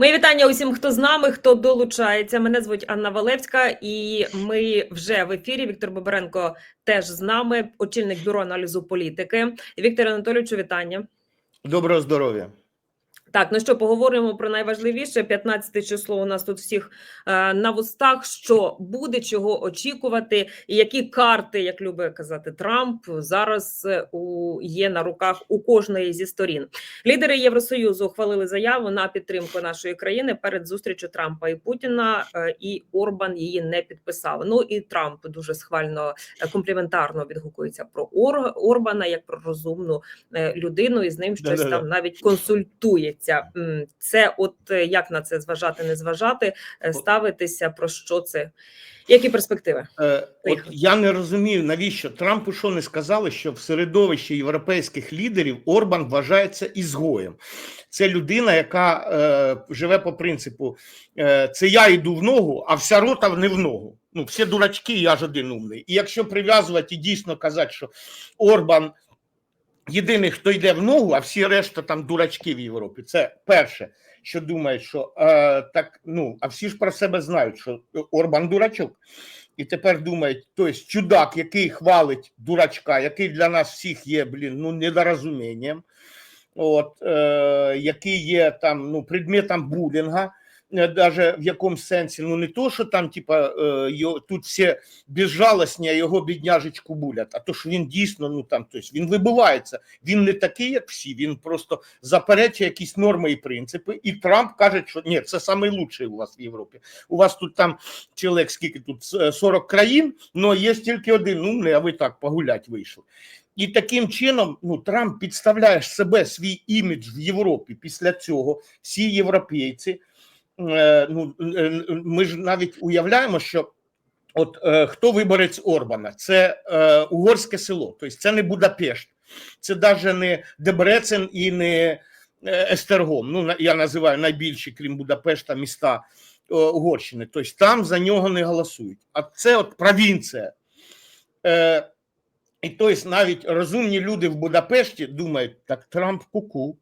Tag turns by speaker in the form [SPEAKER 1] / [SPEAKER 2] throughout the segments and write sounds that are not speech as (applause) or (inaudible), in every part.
[SPEAKER 1] Мої вітання усім, хто з нами, хто долучається. Мене звуть Анна Валевська, і ми вже в ефірі. Віктор Бобренко теж з нами, очільник бюро аналізу політики. Віктор Анатолійовичу, вітання.
[SPEAKER 2] Доброго здоров'я.
[SPEAKER 1] Так, ну що поговоримо про найважливіше. 15 число у нас тут всіх е, на вустах. Що буде, чого очікувати, і які карти, як любить казати Трамп, зараз е, у є на руках у кожної зі сторін. Лідери Євросоюзу ухвалили заяву на підтримку нашої країни перед зустрічю Трампа і Путіна. е, і Орбан її не підписав. Ну і Трамп дуже схвально е, компліментарно відгукується про Ор, Орбана як про розумну е, людину, і з ним щось
[SPEAKER 2] Да-да-да.
[SPEAKER 1] там навіть консультується. М, Це, от е, як на це зважати, не зважати, е, ставитися про що це, які перспективи?
[SPEAKER 2] Е, от я не розумію, навіщо Трампу що не сказали, що в середовищі європейських лідерів Орбан вважається ізгоєм. Це людина, яка е, живе по принципу: е, це я йду в ногу, а вся рота не в ногу. Ну, всі дурачки, я ж один умний. І якщо прив'язувати і дійсно казати, що Орбан єдиний, хто йде в ногу, а всі решта там дурачки в Європі. Це перше, що думають, що е, так, ну, а всі ж про себе знають, що Орбан дурачок. І тепер думають, тобто чудак, який хвалить дурачка, який для нас всіх є, блін, ну, недорозумінням, от, е, який є там, ну, предметом булінга, даже в якомусь сенсі, ну не то, що там, типа, е, його, тут всі безжалосні, а його бідняжечку булять, а то, що він дійсно, ну там, тобто він вибивається, він не такий, як всі, він просто заперечує якісь норми і принципи, і Трамп каже, що ні, це найкращий у вас в Європі. У вас тут там чоловік, скільки тут, С- 40 країн, але є тільки один умний, а ви так погулять вийшли. І таким чином ну, Трамп підставляє себе свій імідж в Європі після цього. Всі європейці. Е, Ну, е, ми ж навіть уявляємо, що от е, хто виборець Орбана? Це угорське село, тобто це не Будапешт, це навіть не Дебрецен і не Естергом. Ну, я називаю найбільші, крім Будапешта, міста Угорщини. Тобто там за нього не голосують. А це от провінція. І тобто навіть розумні люди в Будапешті думають, так Трамп куку.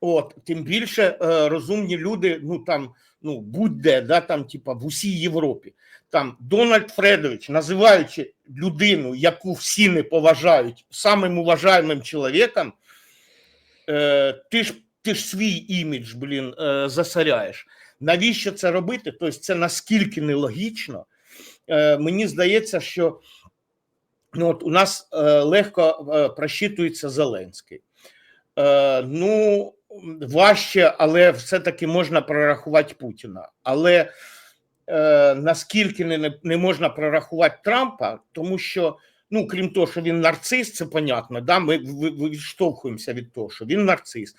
[SPEAKER 2] От, тим більше е, розумні люди, ну там, ну будь-де, да, там, типа в усій Європі. Там Дональд Фредович, називаючи людину, яку всі не поважають, самим уважаємим чоловіком, е, ти ж ти ж свій імідж, блін, е, засоряєш. Навіщо це робити? Тобто, це наскільки нелогічно. Е, мені здається, що ну, от у нас е, легко е, просчитується Зеленський. Е, ну, важче, але все-таки можна прорахувати Путіна. Але е, наскільки не, не, можна прорахувати Трампа, тому що, ну, крім того, що він нарцис, це понятно, да? ми відштовхуємося від того, що він нарцис,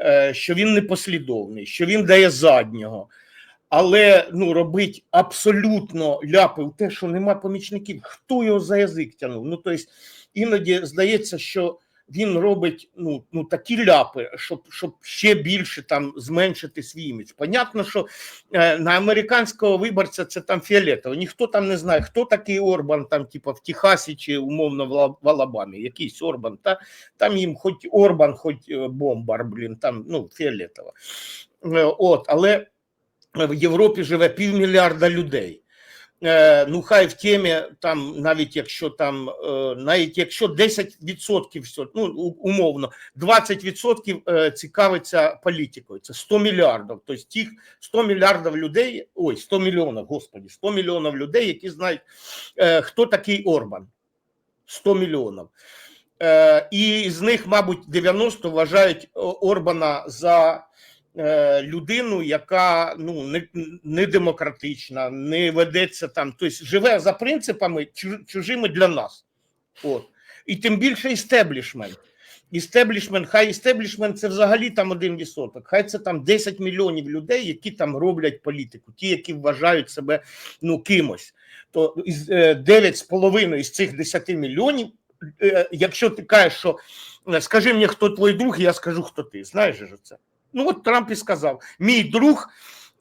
[SPEAKER 2] е, що він непослідовний, що він дає заднього. Але ну робить абсолютно ляпи в те, що нема помічників. Хто його за язик тягнув? Ну тобто іноді здається, що він робить ну, ну такі ляпи, щоб, щоб ще більше там зменшити свій імідж. Понятно, що е, на американського виборця це там фіолетово. Ніхто там не знає, хто такий Орбан, там, типу, в Техасі чи умовно в, Ла- Алабамі. Якийсь Орбан. Та там їм хоч Орбан, хоч е, бомбар, блін, там ну фіолетово. Е, От, але в Європі живе півмільярда людей. Е, ну, хай в темі, там, навіть якщо там, е, навіть якщо 10% всього, ну, умовно, 20% е, цікавиться політикою, це 100 мільярдів. Тобто тих 100 мільярдів людей, ой, 100 мільйонів, господі, 100 мільйонів людей, які знають, хто такий Орбан. 100 мільйонів. І з них, мабуть, 90 вважають Орбана за людину, яка ну не, не демократична, не ведеться там, тобто живе за принципами чужими для нас. От. І тим більше істеблішмент. Істеблішмент, хай істеблішмент це взагалі там один відсоток, хай це там 10 мільйонів людей, які там роблять політику, ті, які вважають себе ну кимось. То із е, 9,5 із цих 10 мільйонів, е, якщо ти кажеш, що е, скажи мені, хто твій друг, я скажу, хто ти. Знаєш же це? Ну от Трамп і сказав: мій друг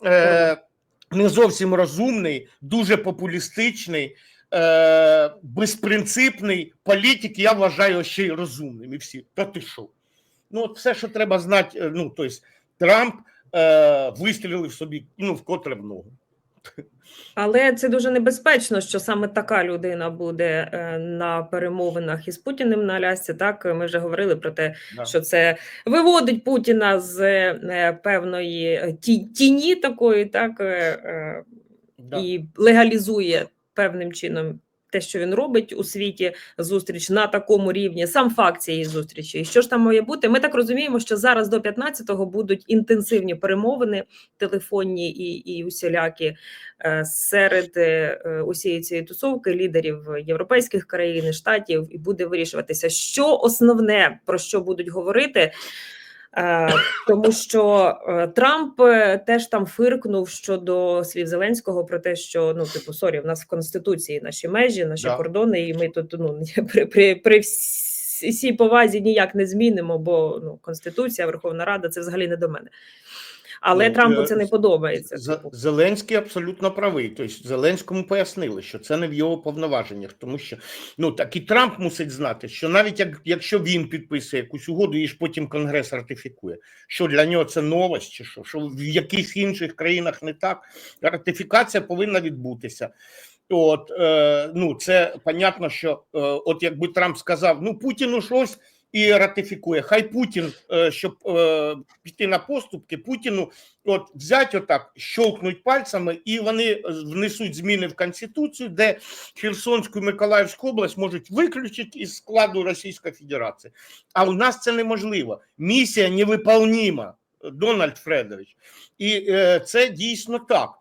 [SPEAKER 2] е, не зовсім розумний, дуже популістичний, е, безпринципний політик. Я вважаю ще й розумним. І всі, та ти що? Ну, от все, що треба знати, е, ну тобто Трамп е, вистрілив собі ну, вкотре в ногу.
[SPEAKER 1] Але це дуже небезпечно, що саме така людина буде е, на перемовинах із Путіним на Алясці. Так ми вже говорили про те,
[SPEAKER 2] Да.
[SPEAKER 1] що це виводить Путіна з е, певної ті- тіні такої, так е, е,
[SPEAKER 2] Да.
[SPEAKER 1] і легалізує певним чином те, що він робить у світі, зустріч на такому рівні, сам факт цієї зустрічі. І що ж там має бути? Ми так розуміємо, що зараз до 15-го будуть інтенсивні перемовини, телефонні і, і усілякі е, серед е, усієї цієї тусовки лідерів європейських країн, штатів, і буде вирішуватися, що основне про що будуть говорити. Е, Тому що е, Трамп е, теж там фиркнув щодо слів Зеленського про те, що ну типу сорі, в нас в конституції наші межі, наші
[SPEAKER 2] Да.
[SPEAKER 1] кордони, і ми тут ну (laughs) при, при, при всій повазі ніяк не змінимо, бо ну конституція, Верховна Рада це взагалі не до мене. Але
[SPEAKER 2] Ну,
[SPEAKER 1] Трампу
[SPEAKER 2] е,
[SPEAKER 1] це не подобається.
[SPEAKER 2] З-
[SPEAKER 1] типу.
[SPEAKER 2] Зеленський абсолютно правий. Тобто Зеленському пояснили, що це не в його повноваженнях, тому що ну так і Трамп мусить знати, що навіть як, якщо він підписує якусь угоду, її ж потім Конгрес ратифікує. Що для нього це новость, чи що? Що в якихось інших країнах не так. Ратифікація повинна відбутися. От е, ну це понятно, що е, от якби Трамп сказав, ну Путіну щось і ратифікує. Хай Путін, е, щоб е, піти на поступки, Путіну от взять отак, щолкнуть пальцями, і вони внесуть зміни в конституцію, де Херсонську і Миколаївську область можуть виключити із складу Російської Федерації. А у нас це неможливо. Місія невиполнима, Дональд Фредович. І е, це дійсно так.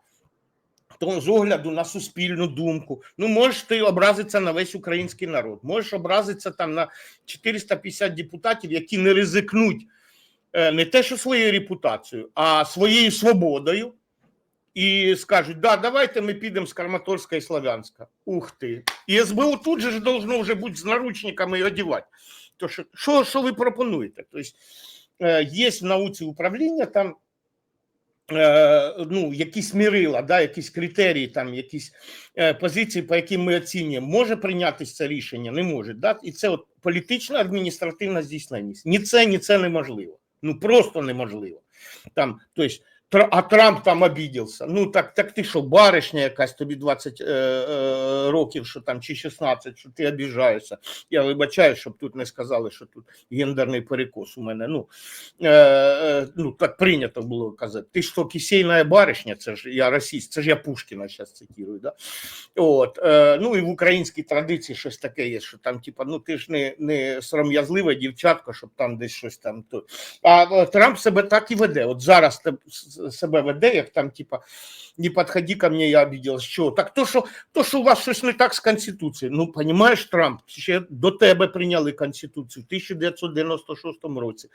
[SPEAKER 2] То з огляду на суспільну думку. Ну, можеш ти образитися на весь український народ, можеш образитися там на 450 депутатів, які не ризикнуть е, не те, що своєю репутацією, а своєю свободою. І скажуть, да, давайте ми підемо з Краматорська і Славянська. Ух ти. І СБУ тут же ж должно вже бути з наручниками і одягати. То що, що, що ви пропонуєте? Тобто, е, є в науці управління, там ну, якісь мірила, да, якісь критерії, там, якісь е, позиції, по яким ми оцінюємо, може прийнятися це рішення, не може. Да? І це от політична адміністративна здійсненість. Ні це, ні це неможливо. Ну просто неможливо. Там, то есть, Тр- а Трамп там обідівся. Ну так, так ти що, баришня якась, тобі 20 е, е, років, що там, чи 16, що ти обіжаєшся. Я вибачаю, щоб тут не сказали, що тут гендерний перекос у мене. Ну, е, е, ну так прийнято було казати. Ти що, кисейна баришня, це ж я расист, це ж я Пушкіна зараз цитую. Да? От, е, ну і в українській традиції щось таке є, що там, типа, ну ти ж не, не сором'язлива дівчатка, щоб там десь щось там. То. А е, Трамп себе так і веде. От зараз себе веде, як там, типа, не підходи ко мені, я обіділась. Що? Так то що, то, що у вас щось не так з Конституцією. Ну, понімаєш, Трамп, ще до тебе прийняли Конституцію в 1996 році.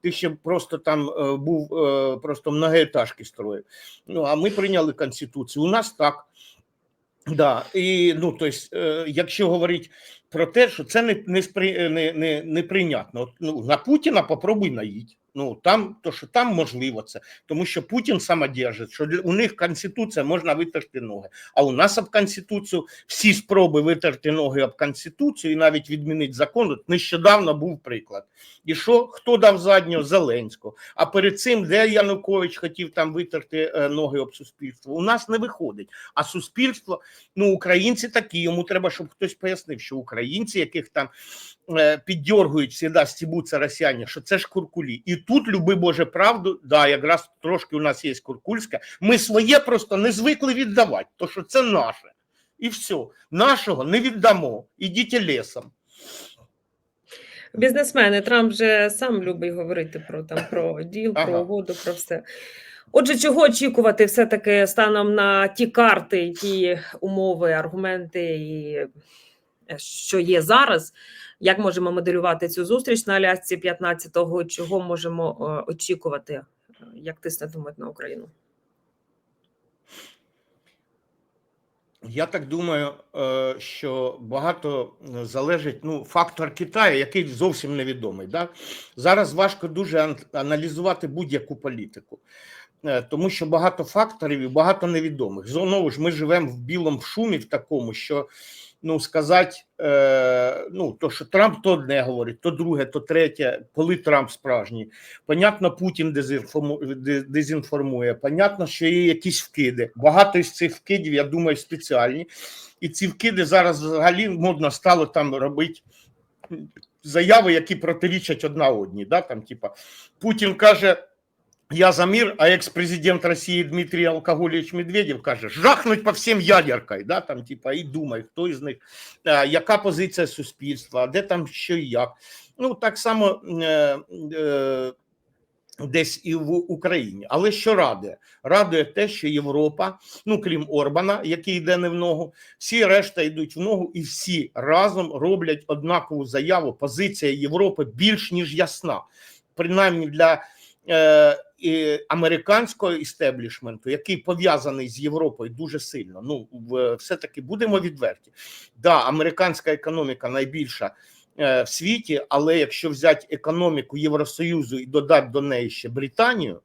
[SPEAKER 2] Ти ще просто там е, був, е, просто многоетажки строїв. Ну, а ми прийняли Конституцію. У нас так. Да, і ну то есть, е, якщо говорити про те, що це не, не, не, не, неприйнятно. Ну, на Путіна попробуй наїдь. Ну там то, що там можливо це, тому що Путін самодержить, що у них конституція можна витерти ноги. А у нас об конституцію всі спроби витерти ноги об конституцію і навіть відмінити закон. От нещодавно був приклад. І що хто дав заднього Зеленського? А перед цим, де Янукович хотів там витерти е, ноги об суспільство, у нас не виходить. А суспільство, ну українці такі, йому треба, щоб хтось пояснив, що українці, яких там піддергують всіда стібуться росіяни, що це ж куркулі. І тут, люби Боже, правду, да, якраз трошки у нас є куркульська. Ми своє просто не звикли віддавати, то що це наше. І все, нашого не віддамо. Ідіть лісом.
[SPEAKER 1] Бізнесмени Трамп же сам любить говорити про там про діл, про
[SPEAKER 2] Ага.
[SPEAKER 1] угоду, про все. Отже, чого очікувати все-таки станом на ті карти, ті умови, аргументи, і е, що є зараз? Як можемо моделювати цю зустріч на Алясці 15-го? Чого можемо е, очікувати, е, як тиснетимуть на Україну?
[SPEAKER 2] Я так думаю, е, що багато залежить ну, фактор Китаю, який зовсім невідомий. Да? Зараз важко дуже аналізувати будь-яку політику. Тому що багато факторів і багато невідомих. Знову ж ми живемо в білому шумі, в такому, що ну сказати, е, ну то, що Трамп то одне говорить, то друге, то третє, коли Трамп справжній. Понятно, Путін дезінформує. Понятно, що є якісь вкиди. Багато із цих вкидів, я думаю, спеціальні. І ці вкиди зараз взагалі модно стало там робити заяви, які протирічать одна одній. Да? Там, типа, Путін каже. Я за мир, а екс-президент Росії Дмитрій Алкоголевич Медведєв каже: жахнуть по всім ядеркою, да, там, типа, і думай, хто із них, е, яка позиція суспільства, де там що і як. Ну, так само е, е, десь і в Україні. Але що радує? Радує те, що Європа, ну крім Орбана, який йде не в ногу, всі решта йдуть в ногу, і всі разом роблять однакову заяву. Позиція Європи більш ніж ясна, принаймні для е, американського істеблішменту, який пов'язаний з Європою дуже сильно. Ну все таки будемо відверті. Да, американська економіка найбільша е, в світі, але якщо взяти економіку Євросоюзу і додати до неї ще Британію,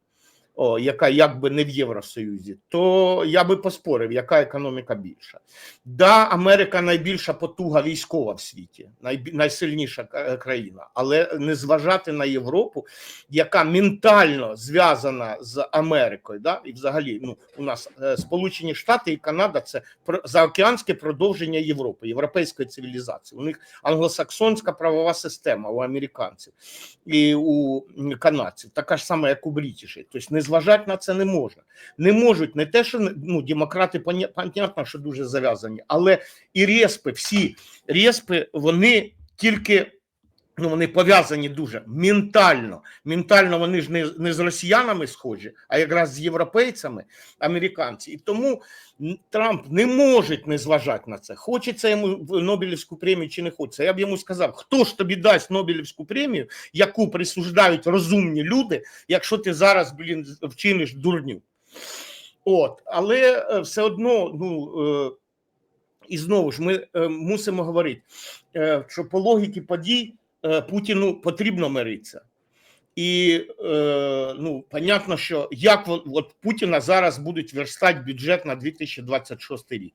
[SPEAKER 2] о, яка якби не в Євросоюзі, то я би поспорив, яка економіка більша. Да, Америка найбільша потуга військова в світі, найсильніша країна, але не зважати на Європу, яка ментально зв'язана з Америкою. Да? І взагалі ну, у нас е, Сполучені Штати і Канада це заокеанське продовження Європи, європейської цивілізації. У них англосаксонська правова система у американців і у канадців, така ж сама, як у бритішей. Тобто не зважати на це не можна. Не можуть не те, що ну, демократи, поня- понятно, що дуже зав'язані, але і респи, всі респи, вони тільки. Ну, вони пов'язані дуже ментально. Ментально вони ж не, не з росіянами схожі, а якраз з європейцями, американці. І тому Трамп не може не зважати на це. Хочеться йому Нобелівську премію чи не хочеться. Я б йому сказав, хто ж тобі дасть Нобелівську премію, яку присуждають розумні люди, якщо ти зараз, блін, вчиниш дурню. От, але е, все одно, ну. е, і знову ж ми е, мусимо говорити, що по логіки подій Путіну потрібно миритися. І е, ну, понятно, що як от Путіна зараз будуть верстати бюджет на 2026 рік.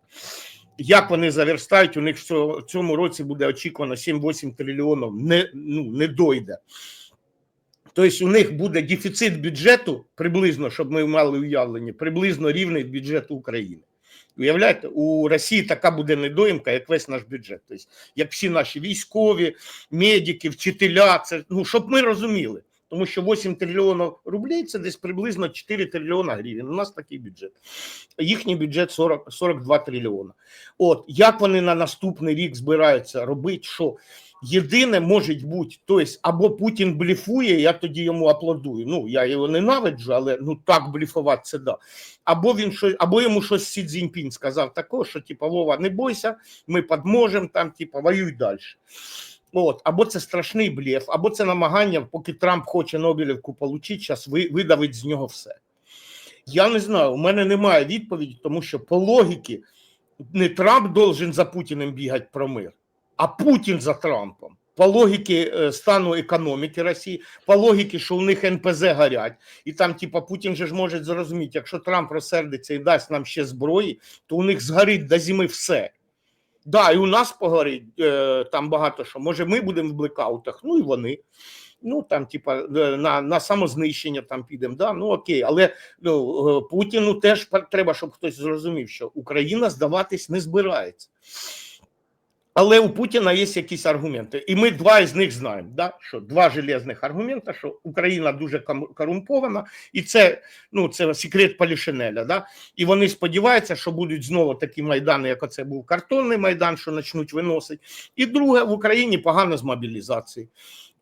[SPEAKER 2] Як вони заверстають, у них в в цьому році буде очікувано 7-8 трильйонів, не, ну, не дойде. Тобто у них буде дефіцит бюджету приблизно, щоб ми мали уявлення, приблизно рівний бюджету України. Уявляєте, у Росії така буде недоїмка, як весь наш бюджет. Тобто, як всі наші військові, медики, вчителя, це ну щоб ми розуміли. Тому що 8 трильйонів рублей це десь приблизно 4 трильйона гривень. У нас такий бюджет. Їхній бюджет 40, 42 трильйона. От як вони на наступний рік збираються робити, що єдине може бути, тобто, або Путін бліфує, я тоді йому аплодую. Ну я його ненавиджу, але ну так бліфувати це да. Або він щось, або йому щось Сі Цзіньпінь сказав такого, що типа Вова, не бойся, ми подможемо там, типа, воюй далі. От, або це страшний блеф, або це намагання, поки Трамп хоче Нобелівку отримати, зараз видавить з нього все. Я не знаю, у мене немає відповіді, тому що по логіки не Трамп должен за Путіним бігати про мир, а Путін за Трампом. По логіки е, стану економіки Росії, по логіки, що у них НПЗ горять, і там, типа, Путін же ж може зрозуміти, якщо Трамп розсердиться і дасть нам ще зброї, то у них згорить до зими все. Да, і у нас погорить е, там багато що. Може, ми будемо в блекаутах, ну і вони. Ну там, типа, е, на, на самознищення там підемо. Да? Ну окей, але ну, Путіну теж треба, щоб хтось зрозумів, що Україна здаватись не збирається. Але у Путіна є якісь аргументи, і ми два із них знаємо. Да? Що два железних аргумента, що Україна дуже корумпована, і це ну це секрет Полішинеля. Да? І вони сподіваються, що будуть знову такі майдани, як оце був картонний майдан, що почнуть виносити. І друге, в Україні погано з мобілізацією.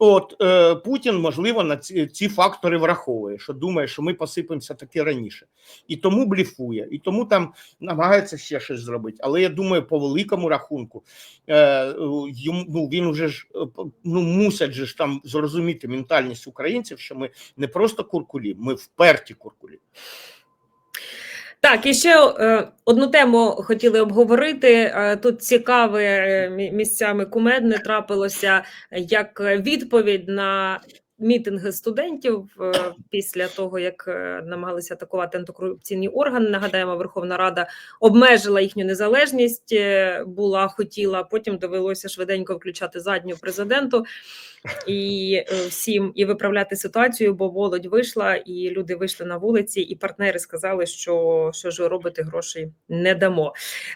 [SPEAKER 2] От е, Путін, можливо, на ці, ці фактори враховує, що думає, що ми посипемося таки раніше, і тому бліфує, і тому там намагається ще щось зробити. Але я думаю, по великому рахунку е, йому ну він уже ж е, ну мусять же ж там зрозуміти ментальність українців, що ми не просто куркулі, ми вперті куркулі.
[SPEAKER 1] Так, і ще е, одну тему хотіли обговорити. Е, тут цікаве е, місцями кумедне трапилося як відповідь на мітинги студентів е, після того, як е, намагалися атакувати антикорупційні органи. Нагадаємо, Верховна Рада обмежила їхню незалежність, е, була хотіла. Потім довелося швиденько включати задню президенту і всім і виправляти ситуацію, бо володь вийшла, і люди вийшли на вулиці, і партнери сказали, що що ж ви робите, грошей не дамо.